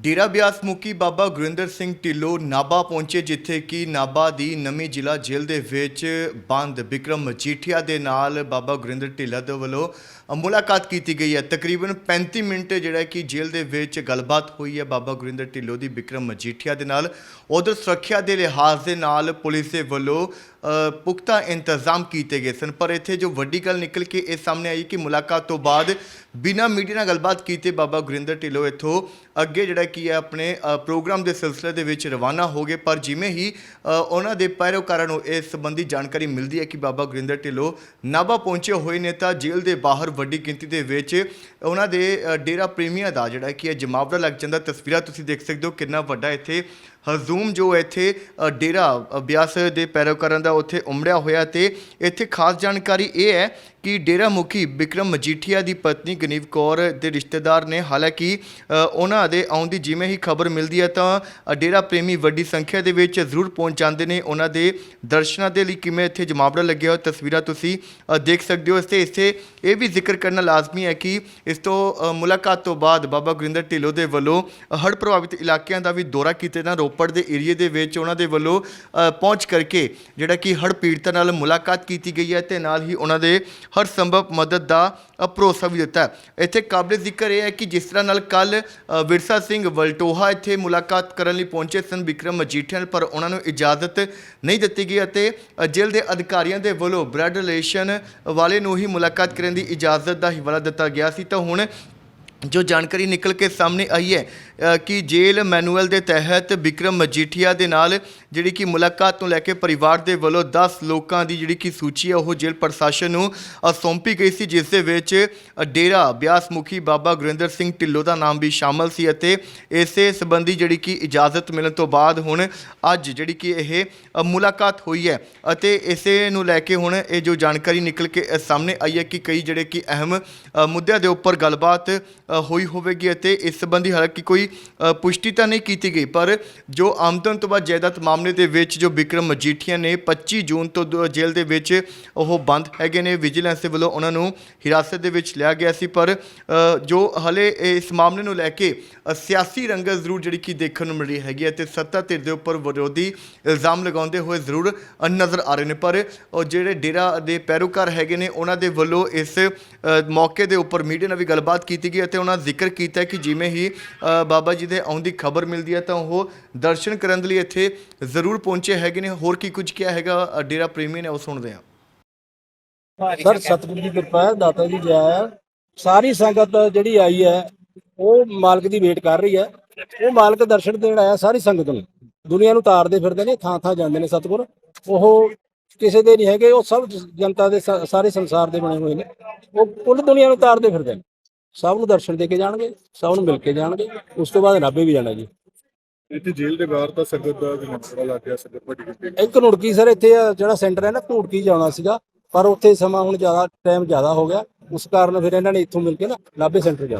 ਡੇਰਾ ਬਿਆਸ ਮੁਖੀ ਬਾਬਾ ਗੁਰਿੰਦਰ ਸਿੰਘ ਢਿੱਲੋਂ ਨਾਭਾ ਪਹੁੰਚੇ, ਜਿੱਥੇ ਕਿ ਨਾਭਾ ਦੀ ਨਵੀਂ ਜ਼ਿਲ੍ਹਾ ਜੇਲ੍ਹ ਦੇ ਵਿੱਚ ਬੰਦ ਵਿਕਰਮ ਮਜੀਠੀਆ ਦੇ ਨਾਲ ਬਾਬਾ ਗੁਰਿੰਦਰ ਢਿੱਲਾ ਦੇ ਵੱਲੋਂ ਮੁਲਾਕਾਤ ਕੀਤੀ ਗਈ ਹੈ। ਤਕਰੀਬਨ 35 ਮਿੰਟ ਜਿਹੜਾ ਕਿ ਜੇਲ੍ਹ ਦੇ ਵਿੱਚ ਗੱਲਬਾਤ ਹੋਈ ਹੈ ਬਾਬਾ ਗੁਰਿੰਦਰ ਢਿੱਲੋਂ ਦੀ ਵਿਕਰਮ ਮਜੀਠੀਆ ਦੇ ਨਾਲ। ਉਧਰ ਸੁਰੱਖਿਆ ਦੇ ਲਿਹਾਜ਼ ਦੇ ਨਾਲ ਪੁਲਿਸ ਦੇ ਵੱਲੋਂ ਪੁਖਤਾ ਇੰਤਜ਼ਾਮ ਕੀਤੇ ਗਏ ਸਨ, ਪਰ ਇੱਥੇ ਜੋ ਵੱਡੀ ਗੱਲ ਨਿਕਲ ਕੇ ਇਹ ਸਾਹਮਣੇ ਆਈ ਕਿ ਮੁਲਾਕਾਤ ਤੋਂ ਬਾਅਦ ਬਿਨਾਂ ਮੀਡੀਆ ਨਾਲ ਗੱਲਬਾਤ ਕੀਤੇ ਬਾਬਾ ਗੁਰਿੰਦਰ ਢਿੱਲੋਂ ਇੱਥੋਂ ਅੱਗੇ ਜਿਹੜਾ ਕੀ ਹੈ ਆਪਣੇ ਪ੍ਰੋਗਰਾਮ ਦੇ ਸਿਲਸਿਲੇ ਦੇ ਵਿੱਚ ਰਵਾਨਾ ਹੋ ਗਏ, ਪਰ ਜਿਵੇਂ ਹੀ ਉਹਨਾਂ ਦੇ ਪੈਰੋਕਾਰਾਂ ਨੂੰ ਇਸ ਸੰਬੰਧੀ ਜਾਣਕਾਰੀ ਮਿਲਦੀ ਹੈ ਕਿ ਬਾਬਾ ਗੁਰਿੰਦਰ ਢਿੱਲੋਂ ਨਾਭਾ ਪਹੁੰਚੇ ਹੋਏ ਨੇ ਤਾਂ ਜੇਲ੍ਹ ਦੇ ਬਾਹਰ ਵੱਡੀ ਗਿਣਤੀ ਦੇ ਵਿੱਚ ਉਹਨਾਂ ਦੇ ਡੇਰਾ ਪ੍ਰੇਮੀਆਂ ਦਾ ਜਿਹੜਾ ਕੀ ਹੈ ਜਮਾਵੜਾ ਲੱਗ ਜਾਂਦਾ, ਤਸਵੀਰਾਂ ਤੁਸੀਂ ਦੇਖ ਸਕਦੇ ਹੋ ਕਿੰਨਾ ਵੱਡਾ ਇੱਥੇ ਹਜ਼ੂਮ ਜੋ ਇੱਥੇ ਡੇਰਾ ਅਭਿਆਸ ਦੇ ਪੈਰੋਕਾਰਾਂ ਦਾ ਉੱਥੇ ਉਮੜਿਆ ਹੋਇਆ ਤੇ ਇੱਥੇ ਖਾਸ ਜਾਣਕਾਰੀ ਇਹ ਹੈ ਕਿ ਡੇਰਾ ਮੁਖੀ ਵਿਕਰਮ ਮਜੀਠੀਆ ਦੀ ਪਤਨੀ ਗਨੀਵ ਕੌਰ ਦੇ ਰਿਸ਼ਤੇਦਾਰ ਨੇ, ਹਾਲਾਂਕਿ ਉਹਨਾਂ ਦੇ ਆਉਣ ਦੀ ਜਿਵੇਂ ਹੀ ਖਬਰ ਮਿਲਦੀ ਹੈ ਤਾਂ ਡੇਰਾ ਪ੍ਰੇਮੀ ਵੱਡੀ ਸੰਖਿਆ ਦੇ ਵਿੱਚ ਜ਼ਰੂਰ ਪਹੁੰਚ ਜਾਂਦੇ ਨੇ। ਉਹਨਾਂ ਦੇ ਦਰਸ਼ਨਾਂ ਦੇ ਲਈ ਕਿਵੇਂ ਇੱਥੇ ਜਮਾਵੜਾ ਲੱਗਿਆ ਹੋਇਆ, ਤਸਵੀਰਾਂ ਤੁਸੀਂ ਦੇਖ ਸਕਦੇ ਹੋ। ਇਸ ਤੇ ਇੱਥੇ ਇਹ ਵੀ ਜ਼ਿਕਰ ਕਰਨਾ ਲਾਜ਼ਮੀ ਹੈ ਕਿ ਇਸ ਤੋਂ ਮੁਲਾਕਾਤ ਤੋਂ ਬਾਅਦ ਬਾਬਾ ਗੁਰਿੰਦਰ ਢਿੱਲੋਂ ਦੇ ਵੱਲੋਂ ਹੜ੍ਹ ਪ੍ਰਭਾਵਿਤ ਇਲਾਕਿਆਂ ਦਾ ਵੀ ਦੌਰਾ ਕੀਤੇ ਨਾ ਰੋਪੜ ਦੇ ਏਰੀਏ ਦੇ ਵਿੱਚ ਉਹਨਾਂ ਦੇ ਵੱਲੋਂ ਪਹੁੰਚ ਕਰਕੇ ਜਿਹੜਾ ਕਿ ਹੜ੍ਹ ਪੀੜਤਾਂ ਨਾਲ ਮੁਲਾਕਾਤ ਕੀਤੀ ਗਈ ਹੈ ਤੇ ਨਾਲ ਹੀ ਉਹਨਾਂ ਦੇ ਹਰ ਸੰਭਵ ਮਦਦ ਦਾ ਭਰੋਸਾ ਵੀ ਦਿੱਤਾ ਹੈ। ਇੱਥੇ ਕਾਬਲੇ ਜ਼ਿਕਰ ਇਹ ਹੈ ਕਿ ਜਿਸ ਤਰ੍ਹਾਂ ਨਾਲ ਕੱਲ ਵਿਰਸਾ ਸਿੰਘ ਵਲਟੋਹਾ ਇੱਥੇ ਮੁਲਾਕਾਤ ਕਰਨ ਲਈ ਪਹੁੰਚੇ ਸਨ ਵਿਕਰਮ ਮਜੀਠੀਆ ਪਰ ਉਹਨਾਂ ਨੂੰ ਇਜਾਜ਼ਤ ਨਹੀਂ ਦਿੱਤੀ ਗਈ ਅਤੇ ਜੇਲ੍ਹ ਦੇ ਅਧਿਕਾਰੀਆਂ ਦੇ ਵੱਲੋਂ ਬ੍ਰੈਡ ਰਿਲੇਸ਼ਨ ਵਾਲੇ ਨੂੰ ਹੀ ਮੁਲਾਕਾਤ ਕਰਨ ਦੀ ਇਜਾਜ਼ਤ ਦਾ ਹਵਾਲਾ ਦਿੱਤਾ ਗਿਆ ਸੀ। ਤਾਂ ਹੁਣ ਜੋ ਜਾਣਕਾਰੀ ਨਿਕਲ ਕੇ ਸਾਹਮਣੇ ਆਈ ਹੈ ਕਿ ਜੇਲ੍ਹ ਮੈਨੂਅਲ ਦੇ ਤਹਿਤ ਵਿਕਰਮ ਮਜੀਠੀਆ ਦੇ ਨਾਲ ਜਿਹੜੀ ਕਿ ਮੁਲਾਕਾਤ ਨੂੰ ਲੈ ਕੇ ਪਰਿਵਾਰ ਦੇ ਵੱਲੋਂ 10 ਲੋਕਾਂ ਦੀ ਜਿਹੜੀ ਕਿ ਸੂਚੀ ਹੈ ਉਹ ਜੇਲ੍ਹ ਪ੍ਰਸ਼ਾਸਨ ਨੂੰ ਸੌਂਪੀ ਗਈ ਸੀ, ਜਿਸ ਦੇ ਵਿੱਚ ਡੇਰਾ ਬਿਆਸ ਮੁਖੀ ਬਾਬਾ ਗੁਰਿੰਦਰ ਸਿੰਘ ਢਿੱਲੋਂ ਦਾ ਨਾਮ ਵੀ ਸ਼ਾਮਲ ਸੀ ਅਤੇ ਇਸੇ ਸੰਬੰਧੀ ਜਿਹੜੀ ਕਿ ਇਜਾਜ਼ਤ ਮਿਲਣ ਤੋਂ ਬਾਅਦ ਹੁਣ ਅੱਜ ਜਿਹੜੀ ਕਿ ਇਹ ਮੁਲਾਕਾਤ ਹੋਈ ਹੈ ਅਤੇ ਇਸੇ ਨੂੰ ਲੈ ਕੇ ਹੁਣ ਇਹ ਜੋ ਜਾਣਕਾਰੀ ਨਿਕਲ ਕੇ ਸਾਹਮਣੇ ਆਈ ਹੈ ਕਿ ਕਈ ਜਿਹੜੇ ਕਿ ਅਹਿਮ ਮੁੱਦਿਆਂ ਦੇ ਉੱਪਰ ਗੱਲਬਾਤ ਹੋਈ ਹੋਵੇਗੀ ਅਤੇ ਇਸ ਸੰਬੰਧੀ ਹਾਲਾਂਕਿ ਕੋਈ ਪੁਸ਼ਟੀ ਤਾਂ ਨਹੀਂ ਕੀਤੀ ਗਈ, ਪਰ ਜੋ ਆਮਦਨ ਤੋਂ ਬਾਅਦ ਜਾਇਦਾਦ ਮਾਮਲੇ ਦੇ ਵਿੱਚ ਜੋ ਵਿਕਰਮ ਮਜੀਠੀਆ ਨੇ 25 ਜੂਨ ਤੋਂ ਦੋ- ਜੇਲ੍ਹ ਦੇ ਵਿੱਚ ਉਹ ਬੰਦ ਹੈਗੇ ਨੇ, ਵਿਜੀਲੈਂਸ ਦੇ ਵੱਲੋਂ ਉਹਨਾਂ ਨੂੰ ਹਿਰਾਸਤ ਦੇ ਵਿੱਚ ਲਿਆ ਗਿਆ ਸੀ, ਪਰ ਜੋ ਹਲੇ ਇਸ ਮਾਮਲੇ ਨੂੰ ਲੈ ਕੇ ਸਿਆਸੀ ਰੰਗਤ ਜ਼ਰੂਰ ਜਿਹੜੀ ਕਿ ਦੇਖਣ ਨੂੰ ਮਿਲੀ ਹੈਗੀ ਹੈ ਤੇ ਸੱਤਾ ਧਿਰ ਦੇ ਉੱਪਰ ਵਿਰੋਧੀ ਇਲਜ਼ਾਮ ਲਗਾਉਂਦੇ ਹੋਏ ਜ਼ਰੂਰ ਨਜ਼ਰ ਆ ਰਹੇ ਨੇ, ਪਰ ਜਿਹੜੇ ਡੇਰਾ ਦੇ ਪੈਰੋਕਾਰ ਹੈਗੇ ਨੇ, ਉਹਨਾਂ ਦੇ ਵੱਲੋਂ ਇਸ ਮੌਕੇ ਦੇ ਉੱਪਰ ਮੀਡੀਆ ਨਾਲ ਵੀ ਗੱਲਬਾਤ ਕੀਤੀ ਗਈ ਅਤੇ ਉਹਨਾਂ ਜ਼ਿਕਰ ਕੀਤਾ ਕਿ ਜਿਵੇਂ ਹੀ ਅ, ਬਾਬਾ ਜੀ ਦੇ ਆਉਣ ਦੀ ਖਬਰ ਮਿਲਦੀ ਹੈ ਤਾਂ ਉਹ ਦਰਸ਼ਨ ਕਰਨ ਦੇ ਲਈ ਇੱਥੇ ਜ਼ਰੂਰ ਪਹੁੰਚੇ ਹੈਗੇ ਨੇ। ਹੋਰ ਕੀ ਕੁਝ ਕਿਹਾ ਹੈਗਾ? ਡੇਰਾ ਪ੍ਰੇਮੀ ਨੇ ਉਹ ਸੁਣਦੇ ਹਾਂ। ਸਰ ਸਤਿਗੁਰੂ ਦੀ ਕਿਰਪਾ ਹੈ ਦਾਤਾ ਜੀ ਜੈ ਸਾਰੀ ਸੰਗਤ ਜਿਹੜੀ ਆਈ ਹੈ ਉਹ ਮਾਲਕ ਦੀ ਵੇਟ ਕਰ ਰਹੀ ਹੈ। ਉਹ ਮਾਲਕ ਦਰਸ਼ਨ ਦੇਣ ਆਇਆ ਸਾਰੀ ਸੰਗਤ ਨੂੰ। ਦੁਨੀਆ ਨੂੰ ਤਾਰਦੇ ਫਿਰਦੇ ਨੇ ਥਾਂ ਥਾਂ ਜਾਂਦੇ ਨੇ ਸਤਿਗੁਰ। ਉਹ ਕਿਸੇ ਦੇ ਨਹੀਂ ਹੈਗੇ ਉਹ ਸਭ ਜਨਤਾ ਦੇ ਸਾਰੇ ਸੰਸਾਰ ਦੇ ਬਣੇ ਹੋਏ ਨੇ। ਉਹ ਕੁੱਲ ਦੁਨੀਆ ਨੂੰ ਤਾਰਦੇ ਫਿਰਦੇ ਨੇ। ਸਭ ਨੂੰ ਦਰਸ਼ਨ ਦੇ ਕੇ ਜਾਣਗੇ ਸਭ ਨੂੰ ਮਿਲ ਕੇ ਜਾਣਗੇ ਉਸ ਤੋਂ ਬਾਅਦ ਨਾਭੇ ਵੀ ਜਾਣਾ ਜੀ। ਇੱਥੇ ਜੇਲ੍ਹ ਦੇ ਬਾਹਰ ਤਾਂ ਸੰਗਤ ਦਾ ਵੀ ਮਸਲਾ ਲੱਗ ਗਿਆ ਸੰਗਤ ਵੱਡੀ ਗਿਣਤੀ ਇੱਕ ਨੁੜਕੀ ਸਰ ਇੱਥੇ ਆ ਜਿਹੜਾ ਸੈਂਟਰ ਹੈ ਨਾ ਘੂੜਕੀ ਜਾਣਾ ਸੀਗਾ ਪਰ ਉੱਥੇ ਸਮਾਂ ਹੁਣ ਜ਼ਿਆਦਾ ਟਾਈਮ ਜ਼ਿਆਦਾ ਹੋ ਗਿਆ ਉਸ ਕਾਰਨ ਫਿਰ ਇਹਨਾਂ ਨੇ ਇੱਥੋਂ ਮਿਲ ਕੇ ਨਾ ਨਾਭੇ ਸੈਂਟਰ ਜਾ